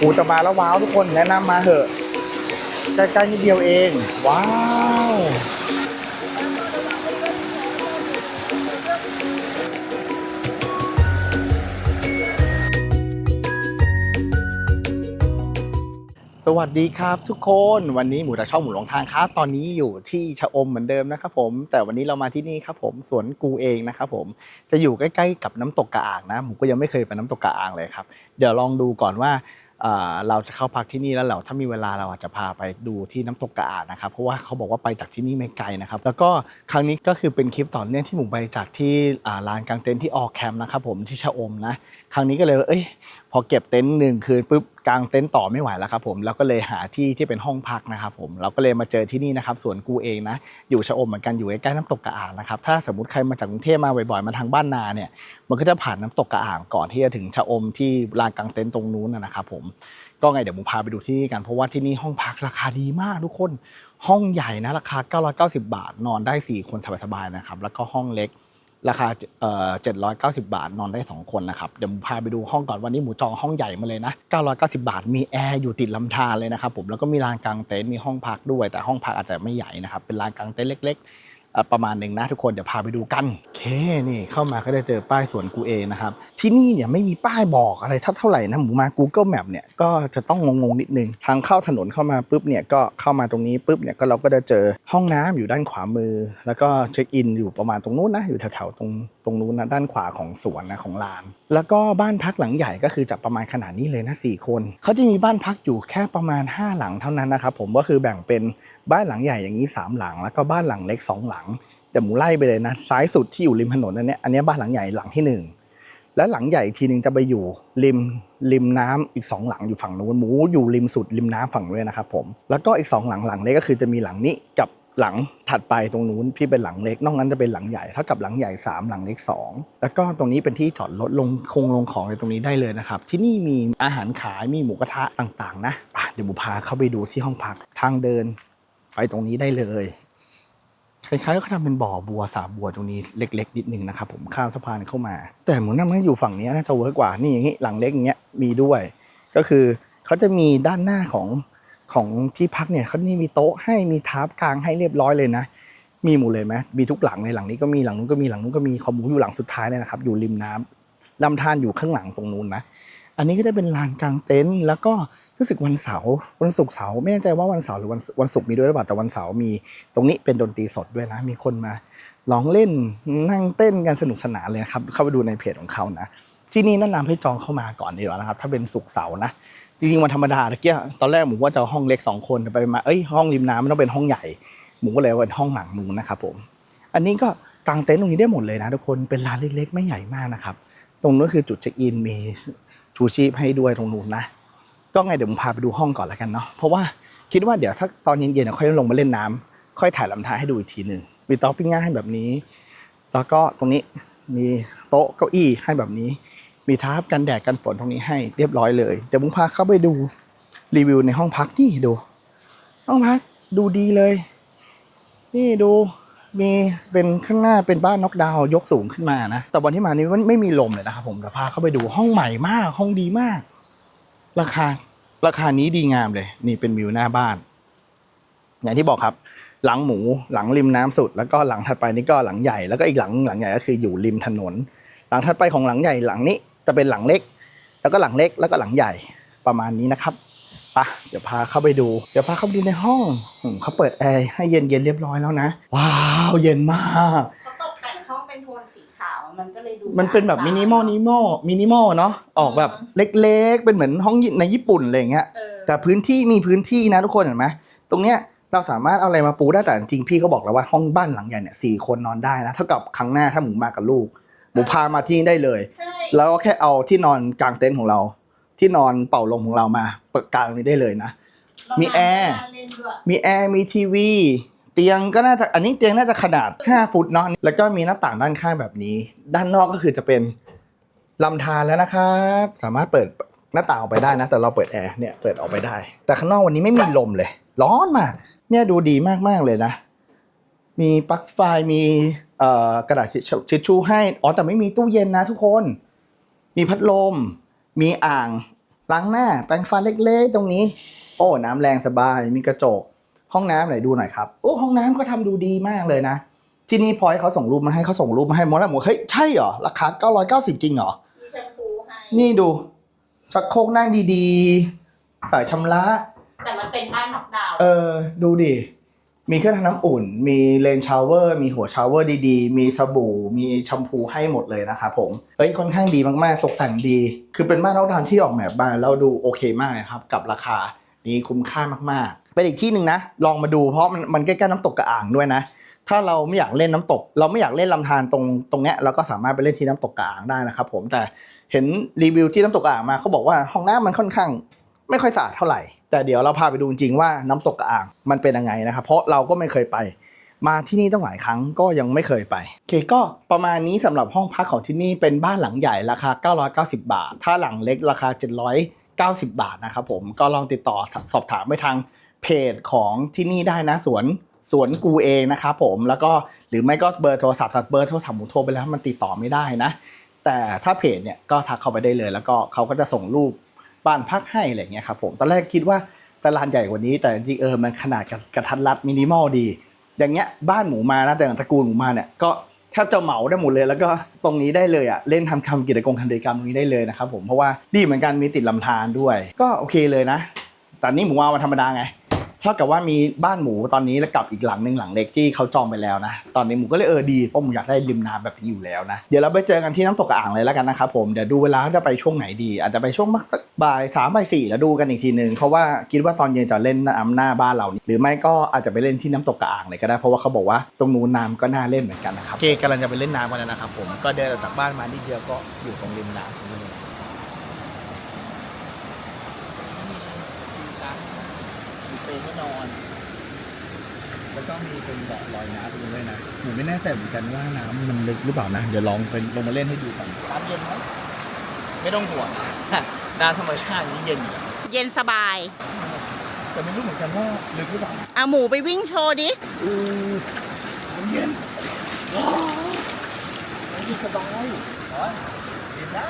อูจะมาแล้วว้าวทุกคนแนะนำมาเถอะ ใกล้ๆนิดเดียวเอง ว้าวสวัสดีครับทุกคนวันนี้หมูจากช่องหมูหลงทางครับ ตอนนี้อยู่ที่ชะอมเหมือนเดิมนะครับผม แต่วันนี้เรามาที่นี่ครับผมสวนกูเองนะครับผมจะอยู่ใกล้ๆกับน้ำตกกระอ่างนะหมูก็ยังไม่เคยไปน้ำตกกระอ่างเลยครับ เดี๋ยวลองดูก่อนว่า เราจะเข้าพักที่นี่แล้วเราถ้ามีเวลาเราอาจจะพาไปดูที่น้ำตกกระอานะครับ เพราะว่าเขาบอกว่าไปจากที่นี่ไม่ไกลนะครับ แล้วก็ครั้งนี้ก็คือเป็นคลิปต่อเนื่องที่หมูไปจากที่ลานกางเต็นท์ที่ออกแคมป์นะครับผมที่ชะอมนะ ครั้งนี้ก็เลยเอ้ยพอเก็บเต็นท์หนึ่งคืนปุ๊บ กางเต็นท์ต่อไม่ไหวแล้วครับผมแล้วก็เลยหาที่ที่เป็นห้องพักนะครับผมเราก็เลยมาเจอที่นี่นะครับสวนกูเองนะ อยู่ชะอมเหมือนกันอยู่ใกล้ๆน้ำตกกระอ่างนะครับถ้าสมมติใครมาจากกรุงเทพมาบ่อยๆมาทางบ้านนาเนี่ยมันก็จะผ่านน้ำตกกระอ่างก่อนที่จะถึงชะอมที่ลานกางเต็นท์ตรงนู้นนะนะครับผมก็ไงเดี๋ยวผมพาไปดูที่นี่กันเพราะว่าที่นี่ห้องพักราคาดีมากทุกคนห้องใหญ่นะราคา 990 บาท นอนได้ 4 คนสบายๆนะครับแล้วก็ห้องเล็ก ราคาเอ่อ790บาทนอนได้ 2 คนนะครับ เดี๋ยวหมูพาไปดูห้องก่อนวันนี้หมูจองห้องใหญ่มาเลยนะ 990 บาท มีแอร์อยู่ติดลำธารเลยนะครับผมแล้วก็มีลานกางเต็นท์มีห้องพักด้วย แต่ห้องพักอาจจะไม่ใหญ่นะครับเป็นลานกางเต็นท์เล็ก ๆ ประมาณหนึ่งนะทุกคนเดี๋ยวพาไปดูกันโอเคนี่เข้ามาก็ได้เจอป้ายสวนกูเองนะครับ ที่นี่เนี่ยไม่มีป้ายบอกอะไรเท่าไหร่นะหมูมา Google Map เนี่ยก็จะต้องงงๆนิดนึง ทางเข้าถนนเข้ามาปุ๊บเนี่ยก็เข้ามาตรงนี้ปุ๊บเนี่ยก็เราก็จะเจอห้องน้ำอยู่ด้านขวามือ แล้วก็เช็คอินอยู่ประมาณตรงนู้นนะอยู่แถวๆตรง ตรงนู้นนะด้านขวาของสวนนะของลาน แล้วก็บ้านพักหลังใหญ่ก็คือจะประมาณขนาดนี้เลยนะสี่คนเขาจะมีบ้านพักอยู่แค่ประมาณ 5 หลังเท่านั้นนะครับผมก็คือแบ่งเป็นบ้านหลังใหญ่อย่างนี้ 3 หลัง แล้วก็บ้านหลังเล็ก 2 หลังแต่หมูไล่ไปเลยนะซ้ายสุดที่อยู่ริมถนนอันเนี้ยอันนี้บ้านหลังใหญ่หลังที่หนึ่งและหลังใหญ่อีกทีหนึ่งจะไปอยู่ริมริมน้ำอีกสองหลังอยู่ฝั่งนู้นหมูอยู่ริมสุดริมน้ำฝั่งนู้นนะครับผมแล้วก็อีกสองหลังหลังเล็กก็คือจะมีหลังนี้กับ หลังถัดไปตรงนู้นที่เป็นหลังเล็กนอกนั้นจะเป็นหลังใหญ่เท่ากับหลังใหญ่สามหลังเล็กสองแล้วก็ตรงนี้เป็นที่จอดรถลงคงลงของในตรงนี้ได้เลยนะครับ ที่นี่มีอาหารขายมีหมูกระทะต่างๆ นะะเดี๋ยวหมูพาเข้าไปดูที่ห้องพักทางเดินไปตรงนี้ได้เลยคล้ายๆเขาทำเป็นบ่อบัวสาบัวตรงนี้เล็ก ๆ นิดนึงนะครับผมข้ามสะพานเข้ามา แต่เหมือนนั่นอยู่ฝั่งนี้น่าจะเวิร์กกว่านี่อย่างนี้หลังเล็กอย่างเงี้ยมีด้วย ก็คือเขาจะมีด้านหน้าของ ของที่พักเนี่ยเขานี่มีโต๊ะให้มีทาร์ปกลางให้เรียบร้อยเลยนะ มีหมดเลยไหมมีทุกหลังเลยหลังนี้ก็มีหลังนู้นก็มีหลังนู้นก็มีขอหมูอยู่หลังสุดท้ายเลยนะครับ อยู่ริมน้ำลำธารอยู่ข้างหลังตรงนู้นนะอันนี้ก็จะเป็นลานกลางเต็นท์แล้วก็รู้สึกวันเสาร์วันศุกร์เสาร์ไม่แน่ใจว่าวันเสาร์หรือวันวันศุกร์มีด้วยหรือเปล่าแต่วันเสาร์มีตรงนี้เป็นดนตรีสดด้วยนะ มีคนมาร้องเล่นนั่งเต้นกันสนุกสนานเลยนะครับ เข้าไปดูในเพจของเขานะ ที่นี่แนะนำให้จองเข้ามาก่อนดีกว่านะครับ ถ้าเป็นศุกร์เสาร์นะ จริงๆวันธรรมดาตะเกียตอนแรกหมูว่าจะเอาห้องเล็กสองคนแต่ไปมาเอ้ยห้องริมน้ำมันต้องเป็นห้องใหญ่หมูก็เลยเอาเป็นห้องหลังนู้นะครับผม อันนี้ก็กางเต็นท์ตรงนี้ได้หมดเลยนะทุกคนเป็นร้านเล็กๆ ไม่ใหญ่มากนะครับ ตรงนู้นคือจุดเช็คอินมีชูชีพให้ด้วยตรงนู้นนะก็ไงเดี๋ยวผมพาไปดูห้องก่อนแล้วกันเนาะเพราะว่าคิดว่าเดี๋ยวสักตอนเย็นๆค่อยลงมาเล่นน้ำค่อยถ่ายลำธารให้ดูอีกทีหนึ่งมีโต๊ะปิ้งย่างให้แบบนี้ แล้วก็ตรงนี้มีโต๊ะเก้าอี้ให้แบบนี้ มีทาร์ปกันแดดกันฝนตรงนี้ให้เรียบร้อยเลย เดี๋ยวผมพาเข้าไปดูรีวิวในห้องพักนี่ดู ห้องพักดูดีเลย นี่ดูมีเป็นข้างหน้าเป็นบ้านน็อกดาวน์ยกสูงขึ้นมานะ แต่วันที่มานี้มันไม่มีลมเลยนะครับผมเดี๋ยวพาเข้าไปดูห้องใหม่มาก ห้องดีมาก ราคาราคานี้ดีงามเลย นี่เป็นวิวหน้าบ้าน อย่างที่บอกครับ หลังหมูหลังริมน้ำสุด แล้วก็หลังถัดไปนี่ก็หลังใหญ่แล้วก็อีกหลังหลังใหญ่ก็คืออยู่ริมถนน หลังถัดไปของหลังใหญ่หลังนี้ จะเป็นหลังเล็ก แล้วก็หลังเล็กแล้วก็หลังใหญ่ประมาณนี้นะครับไปะเดี๋ยวพาเข้าไปดู เดี๋ยวพาเข้าไปดูในห้องอืมเขาเปิดแอร์ให้เย็นเย็นๆเรียบร้อยแล้วนะ ว้าวเย็นมากเขาตกแต่งห้องเป็นโทนสีขาวมันก็เลยดูมันเป็นแบบสะอาดมินิมอลนิมอลมินิมอลเนาะออกแบบเล็กๆ เป็นเหมือนห้องในญี่ปุ่นอะไรอย่างเงี้ยเออแต่พื้นที่มีพื้นที่นะทุกคนเห็นไหมตรงเนี้ยเราสามารถเอาอะไรมาปูได้แต่จริงๆพี่เขาบอกแล้วว่าห้องบ้านหลังใหญ่เนี่ยสี่คนนอนได้นะเท่ากับครั้งหน้าถ้าหมูมากับลูก หมูพามาที่นี่ได้เลยใช่แล้วก็แค่เอาที่นอนกลางเต็นท์ของเรา ที่นอนเป่าลมของเรามาเปิดกลางนี้ได้เลยนะ มีแอร์เล่นด้วยมีแอร์ มีทีวี เตียงก็น่าจะ อันนี้เตียงน่าจะขนาด 5 ฟุตเนาะ แล้วก็มีหน้าต่างด้านข้างแบบนี้ ด้านนอกก็คือจะเป็นลำธารแล้วนะครับ สามารถเปิดหน้าต่างออกไปได้นะ แต่เราเปิดแอร์เนี่ย เปิดออกไปได้ แต่ข้างนอกวันนี้ไม่มีลมเลย ร้อนมาก เนี่ยดูดีมากๆเลยนะ มีปลั๊กไฟ มีเอ่อ กระดาษทิชชู่ให้ อ๋อแต่ไม่มีตู้เย็นนะทุกคน มีพัดลม มีอ่างล้างหน้า แปรงฟันเล็กๆ ตรงนี้ โอ้น้ำแรงสบาย มีกระจก ห้องน้ำไหนดูหน่อยครับ โอ้ห้องน้ำก็ทำดูดีมากเลยนะ ที่นี่พอยเขาส่งรูปมาให้เขาส่งรูปมาให้หมดแล้วหมดเฮ้ยใช่เหรอ ราคา 990 จริงเหรอมีแชมพูให้นี่ดูชักโครกนั่งดีๆ สายชำระ แต่มันเป็นบ้านน็อกดาวน์เออ ดูดิ มีเครื่องทำน้ำอุ่น มีเลนชาวเวอร์ มีหัวชาวเวอร์ดีๆ มีสบู่ มีแชมพูให้หมดเลยนะครับผม เอ้ยค่อนข้างดีมากๆ ตกแต่งดี คือเป็นบ้านนอกทานที่ออกแบบมาแล้วดูโอเคมากเลยครับ กับราคานี้คุ้มค่ามากๆ เป็นอีกที่หนึ่งนะ ลองมาดูเพราะมันมันใกล้ๆน้ำตกกระอ่างด้วยนะ ถ้าเราไม่อยากเล่นน้ำตก เราไม่อยากเล่นลำธารตรงตรงเนี้ยเราก็สามารถไปเล่นที่น้ำตกกระอ่างได้นะครับผม แต่เห็นรีวิวที่น้ำตกกระอ่างมาเขาบอกว่าห้องน้ำมันค่อนข้าง ไม่ค่อยสะอาดเท่าไหร่ แต่เดี๋ยวเราพาไปดูจริงว่าน้ำตกกระอ่างมันเป็นยังไงนะครับ เพราะเราก็ไม่เคยไป มาที่นี่ต้องหลายครั้งก็ยังไม่เคยไปโอเคก็ประมาณนี้สำหรับห้องพักของที่นี่เป็นบ้านหลังใหญ่ราคา 990 บาท ถ้าหลังเล็กราคา 790 บาทนะครับผมก็ลองติดต่อสอบถามไปทางเพจของที่นี่ได้นะสวนสวนกูเองนะครับผมแล้วก็หรือไม่ก็เบอร์โทรศัพท์เบอร์โทรศัพท์หมูโทรไปแล้วมันติดต่อไม่ได้นะ แต่ถ้าเพจเนี่ยก็ทักเข้าไปได้เลย แล้วก็เขาก็จะส่งรูป บ้านพักให้อะไรเงี้ยครับผมตอนแรกคิดว่าจะลานใหญ่กว่านี้ แต่จริงเออมันขนาดกระกระทัดรัดมินิมอลดี อย่างเงี้ยบ้านหมูมานะแต่อย่างตระกูลหมูมาเนี่ยก็แทบจะเหมาได้หมดเลย แล้วก็ตรงนี้ได้เลยอะเล่นทำคำกิจกรรมกิจกรรมตรงนี้ได้เลยนะครับผมเพราะว่าดีเหมือนกันมีติดลำธารด้วย ก็โอเคเลยนะจากนี้หมูมาวันธรรมดาไง ท่ากับว่ามีบ้านหมูตอนนี้แล้วกับอีกหลังหนึ่งหลังเล็กที่เขาจองไปแล้วนะ ตอนนี้หมูก็เลยเออดีเพราะหมูอยากได้ริมน้ำแบบนี้อยู่แล้วนะ เดี๋ยวเราไปเจอกันที่น้ำตกกระอ่างเลยแล้วกันนะครับผมเดี๋ยวดูเวลาว่าจะไปช่วงไหนดี อาจจะไปช่วงมักสักบ่ายสามบ่ายสี่แล้วดูกันอีกทีหนึ่งเพราะว่าคิดว่าตอนเย็นจะเล่นน้ำหน้าบ้านเรานี่หรือไม่ก็อาจจะไปเล่นที่น้ำตกกระอ่างเลยก็ได้เพราะว่าเขาบอกว่าตรงนู้นน้ำก็น่าเล่นเหมือนกันนะครับเกกำลังจะไปเล่นน้ำกันแล้วนะครับผมก็เดินออกจากบ้านมานิดเดียวก็อยู่ตรงริมน้ำตรงนี้เลยชิวช้างมี เปรย์ให้นอน แล้วก็มีเป็นเบาะลอยน้ำตรงนี้ด้วยนะหนูไม่แน่ใจเหมือนกันว่าน้ำมันลึกหรือเปล่านะ เดี๋ยวลองเป็นลงมาเล่นให้ดูก่อนน้ำเย็นไหมไม่ต้องห่วง น้ำธรรมชาตินี่เย็นอยู่แล้วเย็นสบาย แต่ไม่รู้เหมือนกันว่าลึกหรือเปล่าเอาหมูไปวิ่งโชว์ดิอือมันเย็นว้าวมันเย็นสบายอ๋อเย็นได้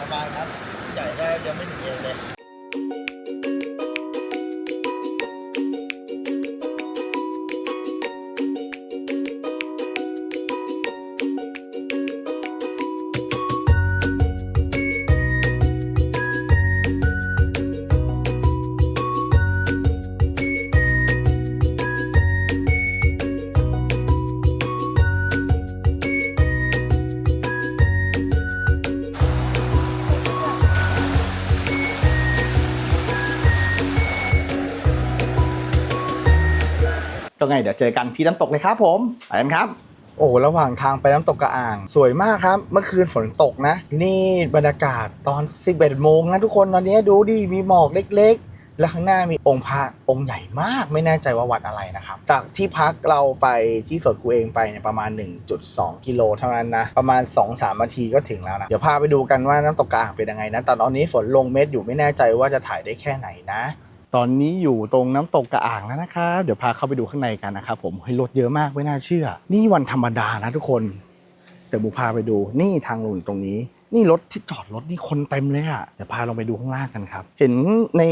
สบายครับใหญ่ได้ยังไม่ถึงเอวเลย ไงเดี๋ยวเจอกันที่น้ำตกเลยครับผมไปกันครับโอ้ระหว่างทางไปน้ำตกกระอ่าง สวยมากครับ เมื่อคืนฝนตกนะ นี่บรรยากาศตอน 11โมงนะทุกคนตอนนี้ดูดิมีหมอกเล็กๆ และข้างหน้ามีองค์พระองค์ใหญ่มากไม่แน่ใจว่าวัดอะไรนะครับ จากที่พักเราไปที่สวนกูเองไปเนี่ยประมาณ 1.2 กิโลเท่านั้นนะ ประมาณ 2-3นาทีก็ถึงแล้วนะ เดี๋ยวพาไปดูกันว่าน้ำตกกระอ่างเป็นยังไงนะตอนนี้ฝนลงเม็ดอยู่ไม่แน่ใจว่าจะถ่ายได้แค่ไหนนะ ตอนนี้อยู่ตรงน้ำตกกระอ่างแล้วนะครับ เดี๋ยวพาเข้าไปดูข้างในกันนะครับผมให้รถเยอะมากไม่น่าเชื่อ นี่วันธรรมดานะทุกคน เดี๋ยวบุพาไปดูนี่ทางลงตรงนี้ นี่รถที่จอดรถนี่คนเต็มเลยอะเดี๋ยวพาลงไปดูข้างล่างกันครับ เห็นใน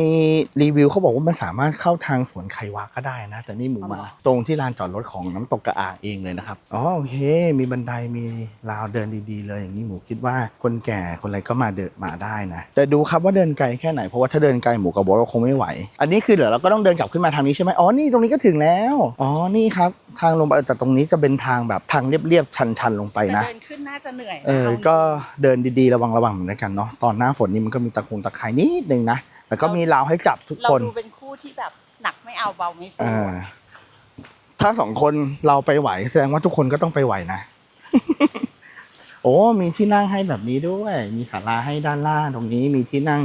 รีวิวเขาบอกว่ามันสามารถเข้าทางสวนไควาก็ได้นะ แต่นี่หมูมาตรงที่ลานจอดรถของน้ำตกกระอ่างเองเลยนะครับอ๋อโอเค มีบันไดมีราวเดินดีๆ เลยอย่างนี้หมูคิดว่าคนแก่คนอะไรก็มาเดินมาได้นะ แต่ดูครับว่าเดินไกลแค่ไหนเพราะว่าถ้าเดินไกลหมูกับโบทก็คงไม่ไหว อันนี้คือเดี๋ยวเราก็ต้องเดินกลับขึ้นมาทางนี้ใช่ไหมอ๋อนี่ตรงนี้ก็ถึงแล้วอ๋อนี่ครับทางลงไปแต่ตรงนี้จะเป็นทางแบบทางเรียบๆชันๆลงไปแต่นะเดินขึ้น น่าจะเหนื่อยนะเออ ก็เดินดีๆระวังระวังเหมือนกันเนาะ ตอนหน้าฝนนี่มันก็มีตะคุงตะไคร่นิดนึงนะ แต่ก็มีราวให้จับทุกเราคน ดูเป็นคู่ที่แบบหนักไม่เอาเบาไม่สู้อ่าถ้าสองคนเราไปไหวแสดงว่าทุกคนก็ต้องไปไหวนะ โอ้ มีที่นั่งให้แบบนี้ด้วย มีศาลาให้ด้านล่างตรงนี้ มีที่นั่ง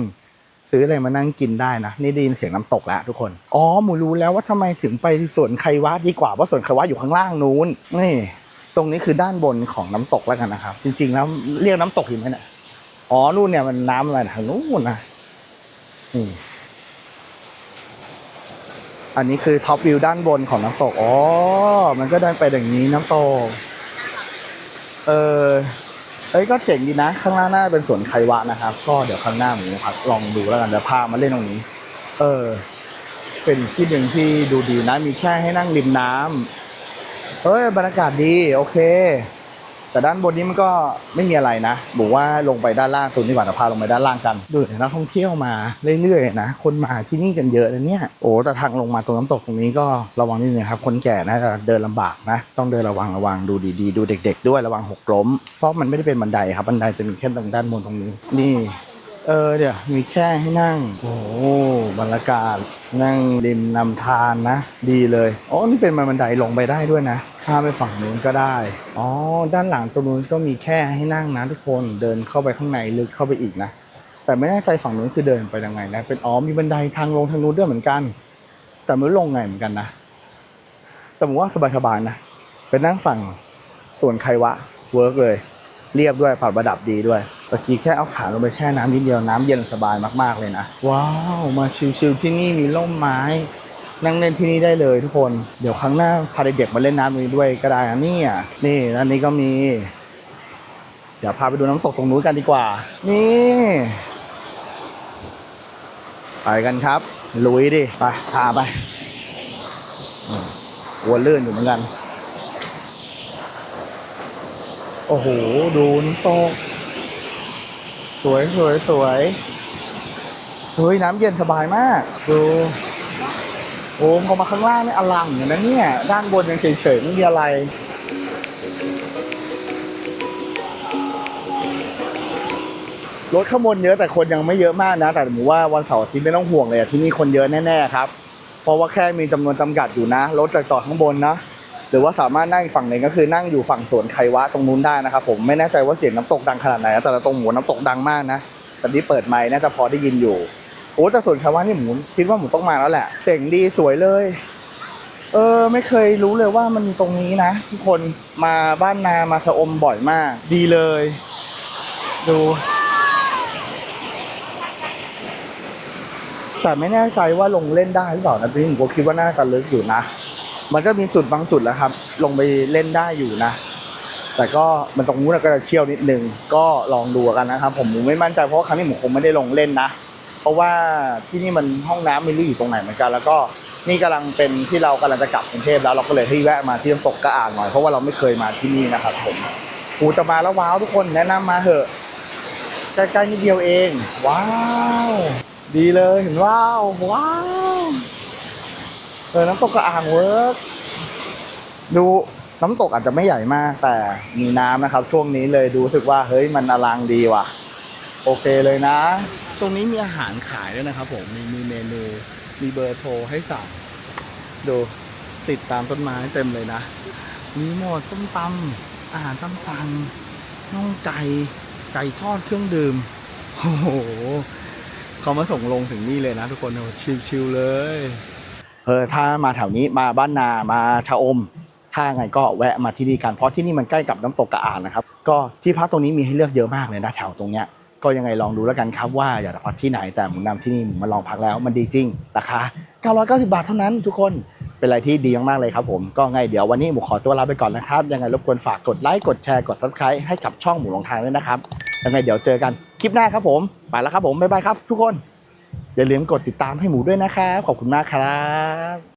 ซื้ออะไรมานั่งกินได้นะ นี่ได้ยินเสียงน้ำตกแล้วทุกคน อ๋อ หมูรู้แล้วว่าทำไมถึงไปสวนไควะดีกว่า เพราะสวนไควะอยู่ข้างล่างนู้น นี่ ตรงนี้คือด้านบนของน้ำตกแล้วกันนะครับ จริงๆแล้วเรียกน้ำตกอยู่ไหมเนี่ยอ๋อนู่นเนี่ยมันน้ำอะไรนะนู้นนะนี่อันนี้คือท็อปวิวด้านบนของน้ำตกอ๋อมันก็เดินไปอย่างนี้น้ำตกเออเอ้ยก็เจ๋งดีนะ ข้างล่างน่าเป็นสวนไควะนะครับ ก็เดี๋ยวข้างหน้าหมูนะครับลองดูแล้วกันเดี๋ยวพามาเล่นตรงนี้ เออ เป็นที่หนึ่งที่ดูดีนะ มีแค่ให้นั่งริมน้ำ เฮ้ยบรรยากาศดีโอเค แต่ด้านบนนี้มันก็ไม่มีอะไรนะบอกว่าลงไปด้านล่างตัวนี้ก่อนจะพาลงไปด้านล่างกันดูนักท่องเที่ยวมาเรื่อยๆนะคนมาที่นี่กันเยอะเลยเนี่ยโอ้แต่ทางลงมาตรงน้ำตกตรงนี้ก็ระวังนิดนึงครับ คนแก่น่าจะเดินลำบากนะ ต้องเดินระวังระวังดูดีๆ ดูเด็ก ๆ ด้วยระวังหกล้ม เพราะมันไม่ได้เป็นบันไดครับบันไดจะมีแค่ตรงด้านบนตรงนี้ นี่ เออเดี๋ยวมีแค่ให้นั่งโอ้ บรรยากาศนั่งริมนำทานนะ ดีเลยอ๋อนี่เป็นบันไดลงไปได้ด้วยนะข้ามไปฝั่งนู้นก็ได้อ๋อด้านหลังตรงนู้นก็มีแค่ให้นั่งนะทุกคนเดินเข้าไปข้างในลึกเข้าไปอีกนะ แต่ไม่แน่ใจฝั่งนู้นคือเดินไปยังไงนะเป็นอ๋อมีบันไดทางลงทางนู้นด้วยเหมือนกัน แต่ไม่รู้ลงไงเหมือนกันนะแต่ผมว่าสบายๆนะเป็นนั่งฝั่งส่วนไครวะเวิร์กเลย เรียบด้วยปรับระดับดีด้วย ตะกี้แค่เอาขาลงไปแช่น้ำนิดเดียวน้ำเย็นสบายมากๆเลยนะ ว้าวมาชิลๆที่นี่มีร่มไม้ นั่งเล่นที่นี่ได้เลยทุกคน เดี๋ยวครั้งหน้าพาเด็กๆมาเล่นน้ำตรงนี้ด้วยก็ได้นะนี่ยนี่แล้วนี้ก็มี เดี๋ยวพาไปดูน้ำตกตรงนู้นกันดีกว่า นี่ไปกันครับ ลุยดิไปพาไปวัวลื่นอยู่เหมือนกัน โอ้โห ดูน้ำตก สวยสวยสวยเฮ้ยน้ำเย็นสบายมาก ดูโอ้พอมาข้างล่างนี่อลังอย่างนั้นเนี่ย ด้านบนยังเฉยๆไม่มีอะไร รถข้างบนเยอะแต่คนยังไม่เยอะมากนะ แต่ผมว่าวันเสาร์อาทิตย์ไม่ต้องห่วงเลยที่นี่คนเยอะแน่ๆครับ เพราะว่าแค่มีจำนวนจำกัดอยู่นะ รถจะจอดข้างบนนะ หรือว่าสามารถนั่งอีกฝั่งหนึ่งก็คือนั่งอยู่ฝั่งสวนไควะตรงนู้นได้นะครับผมไม่แน่ใจว่าเสียงน้ำตกดังขนาดไหนนะแต่ตรงหมูน้ำตกดังมากนะแต่นี้เปิดไมค์น่าจะพอได้ยินอยู่โอ้แต่สวนไควะนี่หมูคิดว่าหมูต้องมาแล้วแหละเจ๋งดีสวยเลยเออไม่เคยรู้เลยว่ามันมีตรงนี้นะทุกคนมาบ้านนามาชะอมบ่อยมาก ดีเลย ดู แต่ไม่แน่ใจว่าลงเล่นได้หรือเปล่านะพี่ผมก็คิดว่าน่าจะลึกอยู่นะ มันก็มีจุดบางจุดแล้วครับ ลงไปเล่นได้อยู่นะ แต่ก็มันตรงนู้นก็จะเชี่ยวนิดนึง ก็ลองดูกันนะครับ ผมไม่มั่นใจเพราะครั้งนี้ผมคงไม่ได้ลงเล่นนะ เพราะว่าที่นี่มันห้องน้ำไม่รู้อยู่ตรงไหนเหมือนกัน แล้วก็นี่กำลังเป็นที่เรากำลังจะกลับกรุงเทพแล้วเราก็เลยให้แวะมาที่น้ำตกกระอ่างหน่อยเพราะว่าเราไม่เคยมาที่นี่นะครับ ผมกูจะมาแล้วว้าวทุกคนแนะนำมาเถอะใกล้ๆนิดเดียวเอง ว้าว ดีเลยเห็นว้าวว้าว เออน้ำตกกระอ่างเวิร์กดูน้ำตกอาจจะไม่ใหญ่มาก แต่มีน้ำนะครับ ช่วงนี้เลยดูสึกว่าเฮ้ยมันอลังดีว่ะ โอเคเลยนะ ตรงนี้มีอาหารขายด้วยนะครับผมมีมีเมนูมีเบอร์โทรให้สั่งดูติดตามต้นไม้เต็มเลยนะ มีหมดส้มตำอาหารตำสั่งน่องไก่ไก่ทอดเครื่องดื่มโอ้โหเขามาส่งลงถึงนี่เลยนะทุกคนชิลๆเลย เออถ้ามาแถวนี้มาบ้านนามาชะอม ถ้าไงก็แวะมาที่นี่กันเพราะที่นี่มันใกล้กับน้ำตกกระอ่างนะครับ ก็ที่พักตรงนี้มีให้เลือกเยอะมากเลยนะแถวตรงเนี้ยก็ยังไงลองดูแล้วกันครับว่าอยากจะพักที่ไหนแต่หมูนำที่นี่หมูมาลองพักแล้วมันดีจริงราคา990 บาทเท่านั้นทุกคนเป็นอะไรที่ดีมากๆเลยครับผมก็ไงเดี๋ยววันนี้หมูขอตัวลาไปก่อนนะครับ ยังไงรบกวนฝากกดไลค์กดแชร์กด subscribe ให้กับช่องหมูหลงทางด้วยนะครับยังไงเดี๋ยวเจอกันคลิปหน้าครับผมไปแล้วครับผมบ๊ายบายครับทุกคน อย่าลืมกดติดตามให้หมูด้วยนะครับ ขอบคุณมากครับ